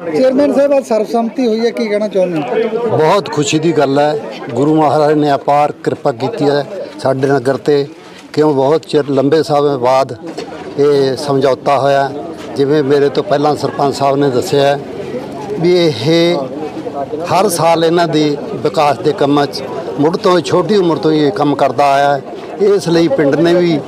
Chairman ਸਾਹਿਬ, ਅੱਜ ਸਰਬਸੰਮਤੀ ਹੋਈ ਹੈ, ਕੀ ਕਹਿਣਾ ਚਾਹੁੰਦੇ ਹੋ? ਬਹੁਤ ਖੁਸ਼ੀ ਦੀ ਗੱਲ ਹੈ। ਗੁਰੂ ਮਹਾਰਾਜ ਨੇ ਅਪਾਰ ਕਿਰਪਾ ਕੀਤੀ ਹੈ ਸਾਡੇ ਨਗਰ ਤੇ। ਕਿਉਂ? ਬਹੁਤ ਚਿਰ, ਲੰਬੇ ਸਮੇਂ ਬਾਅਦ ਇਹ ਸਮਝੌਤਾ ਹੋਇਆ। ਜਿਵੇਂ ਮੇਰੇ ਤੋਂ ਪਹਿਲਾਂ ਸਰਪੰਚ ਸਾਹਿਬ ਨੇ ਦੱਸਿਆ ਵੀ ਇਹ ਹਰ ਸਾਲ ਇਹਨਾਂ ਦੇ ਵਿਕਾਸ ਦੇ ਕੰਮਾਂ 'ਚ ਮੁੜ ਤੋਂ ਛੋਟੀ ਉਮਰ ਤੋਂ ਹੀ ਇਹ ਕੰਮ ਕਰਦਾ ਆਇਆ ਹੈ। ਇਸ ਲਈ ਪਿੰਡ ਨੇ ਵੀ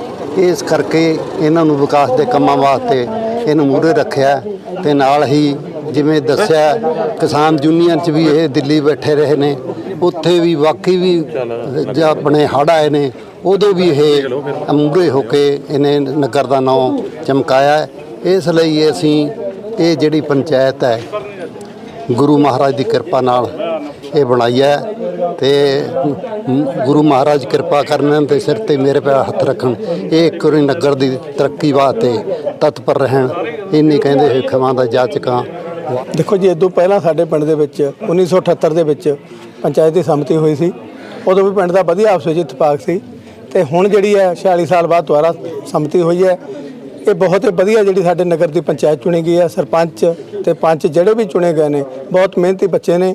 ਇਸ ਕਰਕੇ ਇਹਨਾਂ ਨੂੰ ਵਿਕਾਸ ਦੇ ਕੰਮਾਂ ਵਾਸਤੇ ਇਹਨੂੰ ਮੂਹਰੇ ਰੱਖਿਆ ਹੈ ਤੇ ਨਾਲ ਹੀ ਜਿਵੇਂ ਦੱਸਿਆ, ਕਿਸਾਨ ਯੂਨੀਅਨ ਚ ਵੀ ਇਹ ਦਿੱਲੀ ਬੈਠੇ ਰਹੇ ਨੇ। ਉੱਥੇ ਵੀ ਵਾਕਈ ਵੀ ਜਾਂ ਆਪਣੇ ਹੜ੍ਹ ਆਏ ਨੇ, ਉਦੋਂ ਵੀ ਇਹ ਮੂਹਰੇ ਹੋ ਕੇ ਇਹਨੇ ਨਗਰ ਦਾ ਨਾਮ ਚਮਕਾਇਆ। ਇਸ ਲਈ ਅਸੀਂ ਇਹ ਜਿਹੜੀ ਪੰਚਾਇਤ ਹੈ, ਗੁਰੂ ਮਹਾਰਾਜ ਦੀ ਕਿਰਪਾ ਨਾਲ ਇਹ ਬਣਾਈ ਹੈ ਤੇ ਗੁਰੂ ਮਹਾਰਾਜ ਕਿਰਪਾ ਕਰਨ ਦੇ ਸਿਰ ਤੇ ਮੇਰੇ ਪੈਰ ਹੱਥ ਰੱਖਣ, ਇਹ ਇੱਕ ਵਾਰੀ ਨਗਰ ਦੀ ਤਰੱਕੀ ਵਾਸਤੇ ਤਤਪਰ ਰਹਿਣ। ਇੰਨੀ ਕਹਿੰਦੇ ਹੋਏ ਖਵਾਂ ਦਾ ਜਾਚਕਾਂ ਦੇਖੋ ਜੀ ਇਦੋਂ ਪਹਿਲਾਂ ਸਾਡੇ ਪਿੰਡ ਦੇ ਵਿੱਚ 1978 ਦੇ ਵਿੱਚ ਪੰਚਾਇਤ ਦੀ ਸੰਮਤੀ ਹੋਈ ਸੀ। ਉਦੋਂ ਵੀ ਪਿੰਡ ਦਾ ਵਧੀਆ ਆਪਸ ਵਿੱਚ ਇਤਫਾਕ ਸੀ। ਤੇ ਹੁਣ ਜਿਹੜੀ ਹੈ 46 ਸਾਲ ਬਾਅਦ ਦੁਬਾਰਾ ਸੰਮਤੀ ਹੋਈ ਹੈ। ਇਹ ਬਹੁਤ ਹੀ ਵਧੀਆ ਜਿਹੜੀ ਸਾਡੇ ਨਗਰ ਦੀ ਪੰਚਾਇਤ ਚੁਣੀ ਗਈ ਹੈ। ਸਰਪੰਚ ਤੇ ਪੰਚ ਜਿਹੜੇ ਵੀ ਚੁਣੇ ਗਏ ਨੇ, ਬਹੁਤ ਮਿਹਨਤੀ ਬੱਚੇ ਨੇ।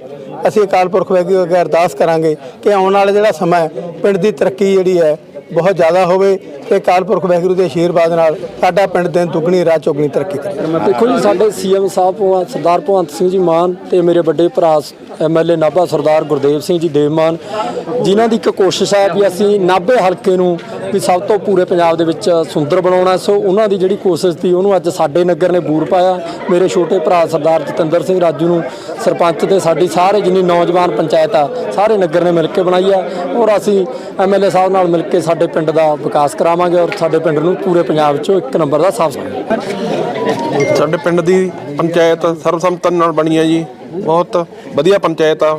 ਅਸੀਂ ਅਕਾਲ ਪੁਰਖ ਵਾਹਿਗੁਰੂ ਅੱਗੇ ਅਰਦਾਸ ਕਰਾਂਗੇ ਕਿ ਆਉਣ ਵਾਲਾ ਜਿਹੜਾ ਸਮਾਂ ਹੈ, ਪਿੰਡ ਦੀ ਤਰੱਕੀ ਜਿਹੜੀ ਹੈ ਬਹੁਤ ਜ਼ਿਆਦਾ ਹੋਵੇ ਤੇ ਅਕਾਲ ਪੁਰਖ ਵਾਹਿਗੁਰੂ ਦੇ ਆਸ਼ੀਰਵਾਦ ਨਾਲ ਸਾਡਾ ਪਿੰਡ ਦਿਨ ਦੁੱਗਣੀ, ਰਾਤ ਚੌਗਣੀ ਤਰੱਕੀ ਕਰੇ। ਦੇਖੋ ਜੀ, ਸਾਡੇ ਸੀਐਮ ਸਾਹਿਬ ਭਗਵੰਤ- ਸਰਦਾਰ ਭਗਵੰਤ ਸਿੰਘ ਜੀ ਮਾਨ ਤੇ ਮੇਰੇ ਵੱਡੇ ਭਰਾ ਐਮਐਲਏ ਨਾਭਾ ਸਰਦਾਰ ਗੁਰਦੇਵ ਸਿੰਘ ਜੀ ਦੇਵਮਾਨ ਜਿਨ੍ਹਾਂ ਦੀ ਇੱਕ ਕੋਸ਼ਿਸ਼ ਹੈ ਵੀ ਅਸੀਂ ਨਾਭੇ ਹਲਕੇ ਨੂੰ ਵੀ ਸਭ ਤੋਂ ਪੂਰੇ ਪੰਜਾਬ ਦੇ ਵਿੱਚ ਸੁੰਦਰ ਬਣਾਉਣਾ ਸੋ ਉਹਨਾਂ ਦੀ ਜਿਹੜੀ ਕੋਸ਼ਿਸ਼ ਸੀ, ਉਹਨੂੰ ਅੱਜ ਸਾਡੇ ਨਗਰ ਨੇ ਬੂਰ ਪਾਇਆ। ਮੇਰੇ ਛੋਟੇ ਭਰਾ ਸਰਦਾਰ ਜਤਿੰਦਰ ਸਿੰਘ ਰਾਜੂ ਨੂੰ ਸਰਪੰਚ ਤੇ ਸਾਡੀ ਸਾਰੇ ਜਿੰਨੀ ਨੌਜਵਾਨ ਪੰਚਾਇਤ ਆ, ਸਾਰੇ ਨਗਰ ਨੇ ਮਿਲ ਕੇ ਬਣਾਈ ਆ। ਔਰ ਅਸੀਂ ਐਮਐਲਏ ਸਾਹਿਬ ਨਾਲ ਮਿਲ ਕੇ ਸਾਡੇ ਪਿੰਡ ਦਾ ਵਿਕਾਸ ਕਰਾਵਾਂਗੇ ਔਰ ਸਾਡੇ ਪਿੰਡ ਨੂੰ ਪੂਰੇ ਪੰਜਾਬ 'ਚੋਂ ਇੱਕ ਨੰਬਰ ਦਾ ਸਾਫ਼ ਸਾਡੇ ਪਿੰਡ ਦੀ ਪੰਚਾਇਤ ਸਰਬਸੰਮਤੀ ਨਾਲ ਬਣੀ ਹੈ ਜੀ। ਬਹੁਤ ਵਧੀਆ ਪੰਚਾਇਤ ਆ।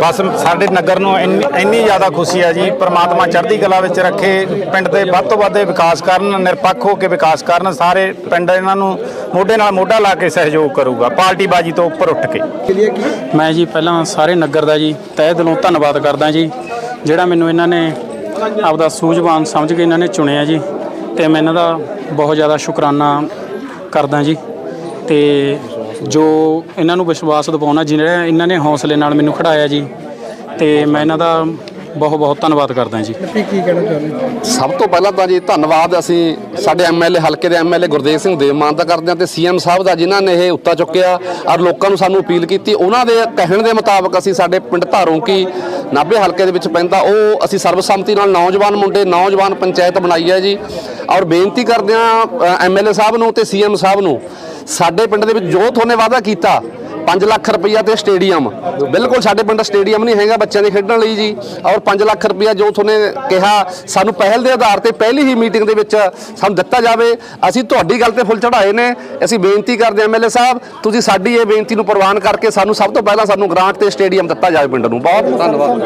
ਬਸ ਸਾਡੇ ਨਗਰ ਨੂੰ ਇੰਨੀ ਇੰਨੀ ਜ਼ਿਆਦਾ ਖੁਸ਼ੀ ਹੈ ਜੀ ਪ੍ਰਮਾਤਮਾ ਚੜ੍ਹਦੀ ਕਲਾ ਵਿੱਚ ਰੱਖੇ। ਪਿੰਡ ਦੇ ਵੱਧ ਤੋਂ ਵੱਧ ਵਿਕਾਸ ਕਰਨ ਨਿਰਪੱਖ ਹੋ ਕੇ ਵਿਕਾਸ ਕਰਨ ਸਾਰੇ ਪਿੰਡ ਇਹਨਾਂ ਨੂੰ ਮੋਢੇ ਨਾਲ ਮੋਢਾ ਲਾ ਕੇ ਸਹਿਯੋਗ ਕਰੂਗਾ ਪਾਰਟੀ ਬਾਜੀ ਤੋਂ ਉੱਪਰ ਉੱਠ ਕੇ। ਮੈਂ ਜੀ ਪਹਿਲਾਂ ਸਾਰੇ ਨਗਰ ਦਾ ਜੀ ਤਹਿ ਦਿਲੋਂ ਧੰਨਵਾਦ ਕਰਦਾ ਜੀ। ਜਿਹੜਾ ਮੈਨੂੰ ਇਹਨਾਂ ਨੇ ਆਪਦਾ ਸੂਝਵਾਨ ਸਮਝ ਕੇ ਇਹਨਾਂ ਨੇ ਚੁਣਿਆ ਜੀ ਤੇ ਮੈਂ ਇਹਨਾਂ ਦਾ ਬਹੁਤ ਜ਼ਿਆਦਾ ਸ਼ੁਕਰਾਨਾ ਕਰਦਾ ਜੀ ਤੇ ਜੋ ਇਹਨਾਂ ਨੂੰ ਵਿਸ਼ਵਾਸ ਦਿਵਾਉਣਾ ਜਿਹੜਾ ਇਹਨਾਂ ਨੇ ਹੌਸਲੇ ਨਾਲ ਮੈਨੂੰ ਖੜਾਇਆ ਜੀ ਤੇ ਮੈਂ ਇਹਨਾਂ ਦਾ ਬਹੁਤ ਬਹੁਤ ਧੰਨਵਾਦ ਕਰਦਾ ਜੀ। ਕੀ ਕੀ ਕਹਿਣਾ ਚਾਹੁੰਦੇ ਹੋ? ਸਭ ਤੋਂ ਪਹਿਲਾਂ ਤਾਂ ਜੀ ਧੰਨਵਾਦ ਅਸੀਂ ਸਾਡੇ ਐਮਐਲਏ ਹਲਕੇ ਦੇ ਐਮਐਲਏ ਗੁਰਦੇਵ ਸਿੰਘ ਦੇਵਮਾਨ ਦਾ ਕਰਦੇ ਹਾਂ ਤੇ ਸੀਐਮ ਸਾਹਿਬ ਦਾ ਜਿਨ੍ਹਾਂ ਨੇ ਇਹ ਉੱਤਾ ਚੁੱਕਿਆ ਔਰ ਲੋਕਾਂ ਨੂੰ ਸਾਨੂੰ ਅਪੀਲ ਕੀਤੀ ਉਹਨਾਂ ਦੇ ਕਹਿਣ ਦੇ ਮੁਤਾਬਕ ਅਸੀਂ ਸਾਡੇ ਪਿੰਡ ਧਾਰੋਂ ਕੀ ਨਾਭੇ ਹਲਕੇ ਦੇ ਵਿੱਚ ਪੈਂਦਾ ਉਹ ਅਸੀਂ ਸਰਬਸੰਮਤੀ ਨਾਲ ਨੌਜਵਾਨ ਮੁੰਡੇ ਨੌਜਵਾਨ ਪੰਚਾਇਤ ਬਣਾਈ ਹੈ ਜੀ। ਔਰ ਬੇਨਤੀ ਕਰਦੇ ਹਾਂ ਐਮਐਲਏ ਸਾਹਿਬ ਨੂੰ ਤੇ ਸੀਐਮ ਸਾਹਿਬ ਨੂੰ ਸਾਡੇ ਪਿੰਡ ਦੇ ਵਿੱਚ ਜੋ ਤੁਹਾਨੇ ਵਾਅਦਾ ਕੀਤਾ 5 ਲੱਖ ਰੁਪਈਆ ਤੇ ਸਟੇਡੀਅਮ। ਬਿਲਕੁਲ ਸਾਡੇ ਪਿੰਡ ਸਟੇਡੀਅਮ ਨਹੀਂ ਹੈਗਾ ਬੱਚਿਆਂ ਦੇ ਖੇਡਣ ਲਈ ਜੀ। ਔਰ 5 ਲੱਖ ਰੁਪਈਆ ਜੋ ਤੁਹਾਨੂੰ ਕਿਹਾ, ਸਾਨੂੰ ਪਹਿਲ ਦੇ ਆਧਾਰ ਤੇ ਪਹਿਲੀ ਹੀ ਮੀਟਿੰਗ ਦੇ ਵਿੱਚ ਸਾਨੂੰ ਦਿੱਤਾ ਜਾਵੇ। ਅਸੀਂ ਤੁਹਾਡੀ ਗੱਲ ਤੇ ਫੁੱਲ ਚੜਾਏ ਨੇ। ਅਸੀਂ ਬੇਨਤੀ ਕਰਦੇ ਐਮਐਲਏ ਸਾਹਿਬ, ਤੁਸੀਂ ਸਾਡੀ ਇਹ ਬੇਨਤੀ ਨੂੰ ਪ੍ਰਵਾਨ ਕਰਕੇ ਸਾਨੂੰ ਸਭ ਤੋਂ ਪਹਿਲਾਂ ਸਾਨੂੰ ਗ੍ਰਾਂਟ ਤੇ ਸਟੇਡੀਅਮ ਦਿੱਤਾ ਜਾਵੇ ਪਿੰਡ ਨੂੰ। ਬਹੁਤ ਧੰਨਵਾਦ।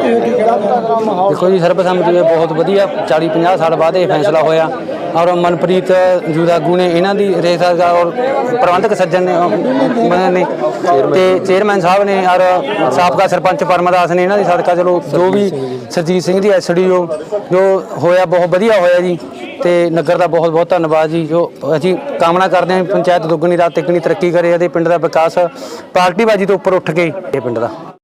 ਦੇਖੋ ਜੀ, ਸਰਬਸੰਮਤੀ ਦੇ ਬਹੁਤ ਵਧੀਆ। 40 50 ਸਾਲ ਬਾਅਦ ਇਹ ਫੈਸਲਾ ਹੋਇਆ। ਔਰ ਮਨਪ੍ਰੀਤ ਜੂਦਾਗੂ ਨੇ ਇਹਨਾਂ ਦੀ ਰੇਸ ਔਰ ਪ੍ਰਬੰਧਕ ਸੱਜਣ ਨੇ। ਤੇ ਚੇਅਰਮੈਨ ਸਾਹਿਬ ਨੇ ਔਰ ਸਾਬਕਾ ਸਰਪੰਚ ਪਰਮਦਾਸ ਨੇ ਇਹਨਾਂ ਦੀ ਸਦਕਾ, ਚਲੋ ਜੋ ਵੀ ਸਰਜੀਤ ਸਿੰਘ ਦੀ ਐਸਡੀਓ ਜੋ ਹੋਇਆ ਬਹੁਤ ਵਧੀਆ ਹੋਇਆ ਜੀ, ਤੇ ਨਗਰ ਦਾ ਬਹੁਤ ਬਹੁਤ ਧੰਨਵਾਦ ਜੀ, ਜੋ ਅਸੀਂ ਕਾਮਨਾ ਕਰਦੇ ਹਾਂ ਪੰਚਾਇਤ ਦੁੱਗਣੀ ਰਾਤ ਤਿੱਗਣੀ ਤਰੱਕੀ ਕਰੇ ਅਤੇ ਪਿੰਡ ਦਾ ਵਿਕਾਸ ਪਾਰਟੀਬਾਜੀ ਤੋਂ ਉੱਪਰ ਉੱਠ ਕੇ ਇਹ ਪਿੰਡ ਦਾ।